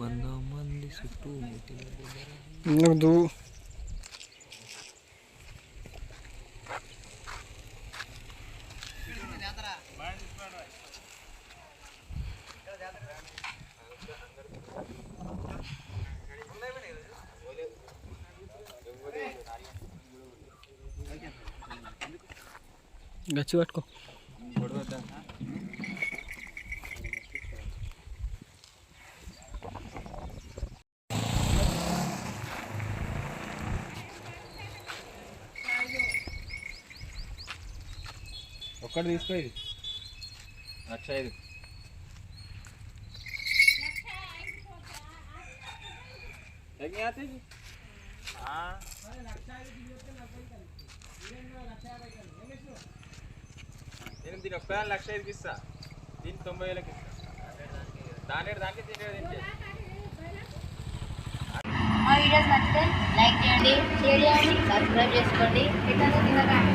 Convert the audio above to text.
వంద మంది చుట్టూ గచ్చి పట్టుకో. ఒక్కటి తీసుకో ఇది. లక్ష ఐదు. ఇది? నేను దీని ఒక్క లక్ష ఐదుకి ఇస్తా. దీని తొంభై వేలకి ఇస్తా. దాని దానికి తినేది మా వీడియోస్ నచ్చితే లైక్ చేయండి షేర్ చేయండి సబ్స్క్రైబ్ చేసుకోండి. ఇట్లా తినకండి